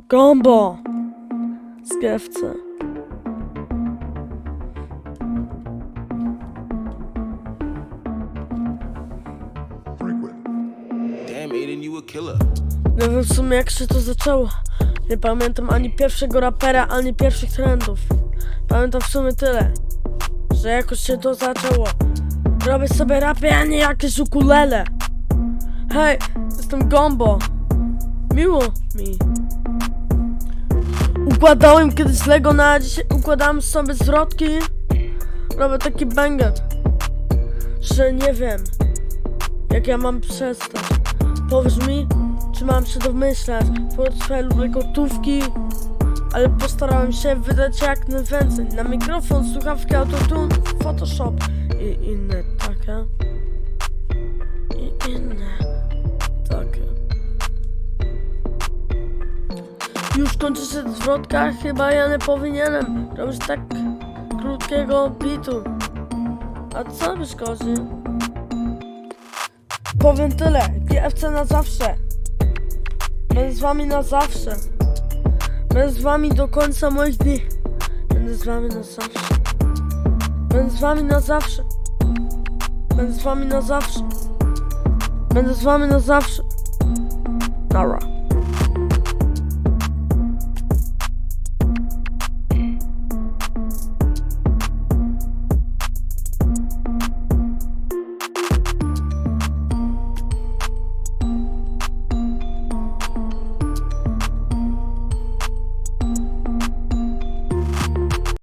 Gombo! Killer. Nie wiem w sumie jak się to zaczęło. Nie pamiętam ani pierwszego rapera, ani pierwszych trendów. Pamiętam w sumie tyle, że jakoś się to zaczęło. Robię sobie rapy, a nie jakieś ukulele. Hej, jestem Gombo. Miło mi. Układałem kiedyś Lego na dzisiaj układałem sobie zwrotki. Robię taki banger, że nie wiem, jak ja mam przestać. Powiedz mi, czy mam się domyślać po twoje lubię gotówki, ale postarałem się wydać jak najwięcej na mikrofon, słuchawki, autotune, Photoshop i inne takie. Już kończy się zwrotka, chyba ja nie powinienem robić tak krótkiego bitu. A co mi szkodzi? Powiem tyle, GFC na zawsze. Będę z wami na zawsze. Będę z wami do końca moich dni. Będę z wami na zawsze. Będę z wami na zawsze. Będę z wami na zawsze. Będę z wami na zawsze. Nara.